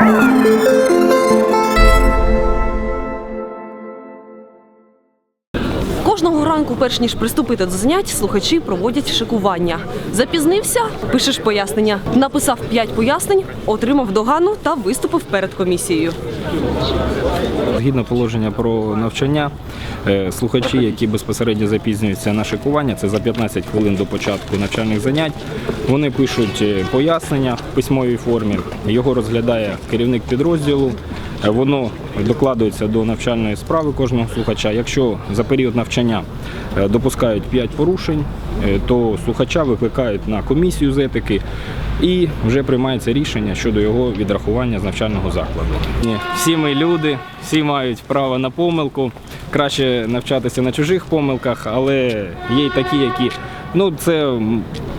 Thank you. Ранку, перш ніж приступити до занять, слухачі проводять шикування. Запізнився, пишеш пояснення. Написав п'ять пояснень, отримав догану та виступив перед комісією. Згідно положення про навчання, е, слухачі, які безпосередньо запізнюються на шикування, це за 15 хвилин до початку навчальних занять. Вони пишуть е, пояснення в письмовій формі. Його розглядає керівник підрозділу. Е, Воно докладується до навчальної справи кожного слухача. Якщо за період навчання е, допускають 5 порушень, е, то слухача викликають на комісію з етики і вже приймається рішення щодо його відрахування з навчального закладу. Всі ми люди, всі мають право на помилку. Краще навчатися на чужих помилках, але є й такі, які ну це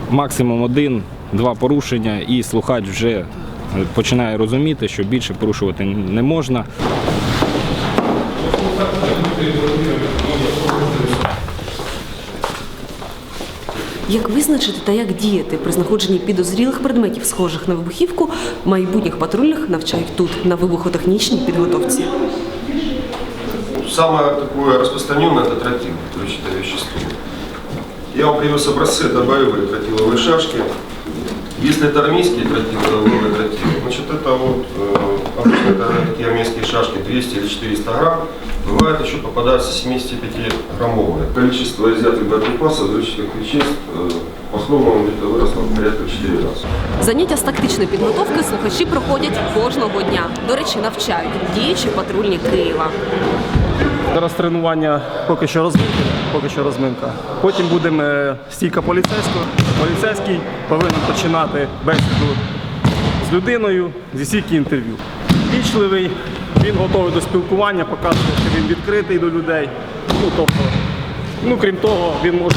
максимум один-два порушення, і слухач вже починає розуміти, що більше порушувати не можна. Як визначити та як діяти при знаходженні підозрілих предметів, схожих на вибухівку, майбутніх патрульних навчають тут, на вибухотехнічній підготовці. Самое такое распространенное это тротил, взрывчатое вещество. Я вам привез образцы, это боевые тротиловые шашки. Если это армейские тротиловые тротил, значит это вот э, обычно это такие армейские шашки 200 или 400 грамм. Бывает еще попадаются 75 граммовые. Количество изъятых боеприпасов, взрывчатых веществ э, по схемам где-то выросло порядка в 4 раза. Заняття з тактичної підготовки слухачі проходять кожного дня. До речі, навчають діючі патрульні Києва. Зараз тренування поки що розминка, поки що розминка. Потім будемо е, стійка поліцейського. Поліцейський повинен починати бесіду з людиною зі стійки інтерв'ю. Вічливий, він готовий до спілкування, показує, що він відкритий до людей. Ну, тобто, ну, крім того, він може,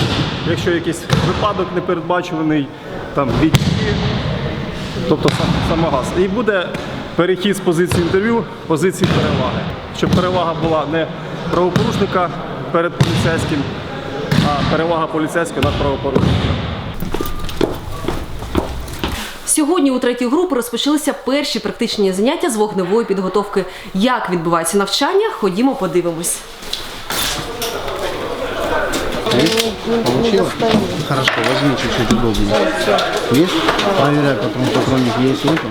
якщо якийсь випадок непередбачуваний, там відчі, тобто сам, самогаз. І буде перехід з позиції інтерв'ю позиції переваги. Щоб перевага була не правопорушника перед поліцейським, а перевага поліцейського над правопорушником. Сьогодні у третій групи розпочалися перші практичні заняття з вогневої підготовки. Як відбувається навчання? Ходімо, подивимось. Получилось? Хорошо, возьми чуть-чуть удобнее. Есть? Проверяй, потом патронник есть, нету?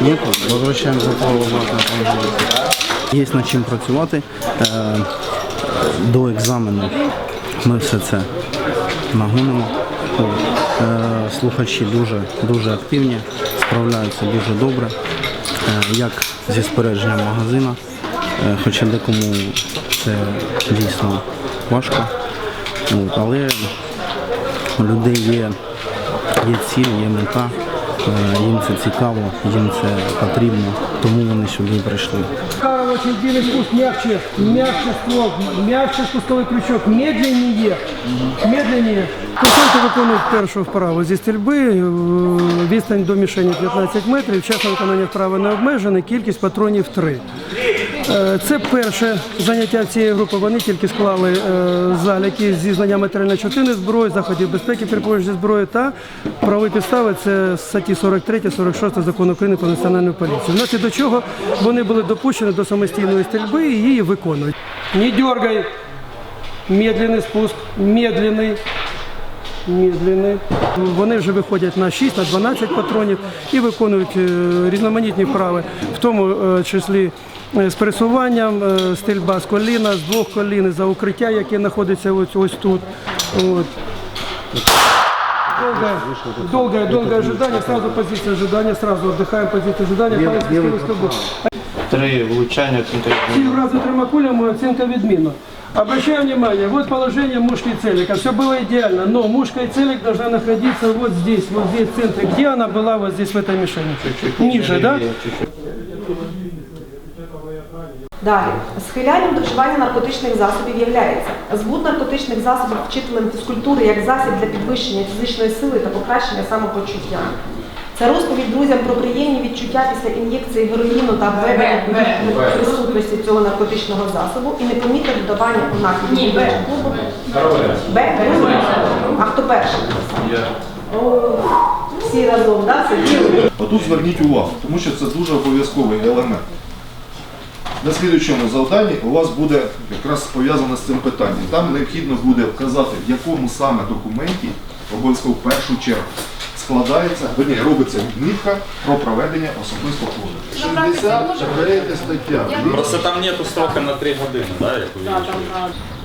Нету? Возвращаем затвор обратно. Є над чим працювати. Е, До екзамену ми все це нагонимо. Е, Слухачі дуже, дуже активні, справляються дуже добре, Е, як зі спорядженням магазина, хоча декому це дійсно важко. Але у людей є, є ціль, є мета, їм це цікаво, їм це потрібно, тому вони сюди прийшли. Очень длинный спуск, мягче, мягче ствол, мягче спусковий крючок, медленнее, медленнее. Курсанти виконують першу вправу зі стрільби, е, відстань до мішені 15 метрів, час на виконання вправи не обмежений, кількість патронів 3. Е, Це перше заняття цієї групи. Вони тільки склали е, заліки зі знання матеріальної частини зброї, заходів безпеки при помощі зброї та правові підстави це статті 43, 46 закону України про національну поліцію. Внаслідок чого вони були допущені до самостійної стрільби і її виконують. Не дергай. Медленний спуск, медленний. Медленний. Вони вже виходять на 6, на 12 патронів і виконують е, різноманітні вправи, в тому е, числі е, з пересуванням, е, стрільба з коліна, з двох колін, за укриття, яке знаходиться ось, ось тут. От. Долгое, долгое, долгое ожидание, сразу позиция ожидания, сразу отдыхаем, позиция ожидания, палець скинув з тобою. Три влучання разів трьома кулями оцінка відмінна. Обращаю внимание, вот положение мушки и целика. Все было идеально, но мушка и целик должна находиться вот здесь, вот здесь в центре. Где она была? Вот здесь, в этой мишени. Ниже, да? Далі схилянням до вживання наркотичних засобів являється збут наркотичних засобів вчителем фізкультури як засіб для підвищення фізичної сили та покращення самопочуття. Це розповідь друзям про приємні відчуття після ін'єкції героїну та введення в присутності цього наркотичного засобу і непомітне додавання у до клубу. Б. А хто перший? Всі разом, да, сиділи. Отут зверніть увагу, тому що це дуже обов'язковий елемент. На слідуючому завданні у вас буде якраз пов'язане з цим питанням. Там необхідно буде вказати, в якому саме документі, обов'язково в першу чергу, складається, верні, робиться відмітка про проведення особистого позову. 63 стаття. Просто там нету строка на 3 години, да, як ви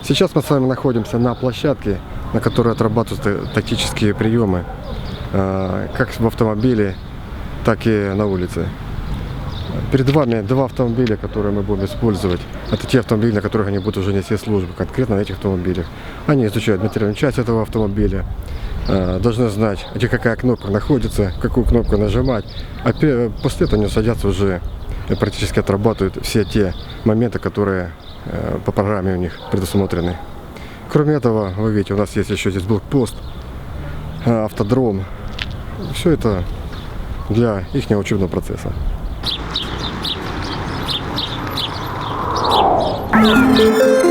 Сейчас мы с вами находимся на площадке, на которой отрабатываются та- тактические приемы, э, как в автомобиле, так и на улице. Перед вами два автомобиля, которые мы будем использовать. Это те автомобили, на которых они будут уже нести службу, конкретно на этих автомобилях. Они изучают материальную часть этого автомобиля, э, должны знать, где какая кнопка находится, какую кнопку нажимать. А после этого они садятся уже и практически отрабатывают все те моменты, которые э, по программе у них предусмотрены. Кроме этого, вы видите, у нас есть еще здесь блокпост, э, автодром. Все это для их учебного процесса. Дякую.